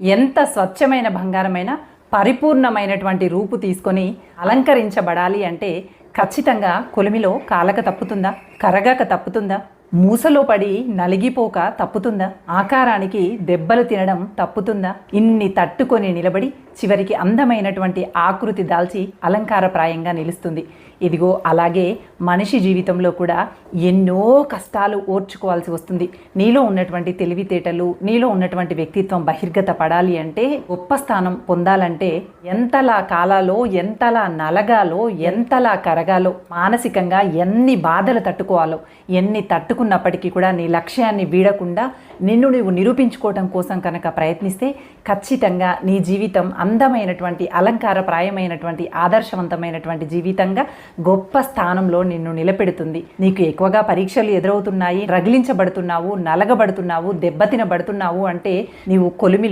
ఎంత స్వచ్ఛమైన బంగారమైన పరిపూర్ణమైనటువంటి రూపు తీసుకొని అలంకరించబడాలి అంటే ఖచ్చితంగా కొలిమిలో కాలక తప్పుతుందా? కరగాక తప్పుతుందా? మూసలో పడి నలిగిపోక తప్పుతుందా? ఆకారానికి దెబ్బలు తినడం తప్పుతుందా? ఇన్ని తట్టుకొని నిలబడి చివరికి అందమైనటువంటి ఆకృతి దాల్చి అలంకారప్రాయంగా నిలుస్తుంది. ఇదిగో అలాగే మనిషి జీవితంలో కూడా ఎన్నో కష్టాలు ఓర్చుకోవాల్సి వస్తుంది. నీలో ఉన్నటువంటి తెలివితేటలు నీలో ఉన్నటువంటి వ్యక్తిత్వం బహిర్గత పడాలి అంటే గొప్ప స్థానం పొందాలంటే ఎంతలా కాలాలో ఎంతలా నలగాలో ఎంతలా కరగాలో మానసికంగా ఎన్ని బాధలు తట్టుకోవాలో ఎన్ని తట్టుకున్నప్పటికీ కూడా నీ లక్ష్యాన్ని వీడకుండా నిన్ను నువ్వు నిరూపించుకోవటం కోసం కనుక ప్రయత్నిస్తే ఖచ్చితంగా నీ జీవితం అందమైనటువంటి అలంకారప్రాయమైనటువంటి ఆదర్శవంతమైనటువంటి జీవితంగా గొప్ప స్థానంలో నిన్ను నిలబెడుతుంది. నీకు ఎక్కువగా పరీక్షలు ఎదురవుతున్నాయి రగిలించబడుతున్నావు నలగబడుతున్నావు దెబ్బతినబడుతున్నావు అంటే నీవు కొలిమి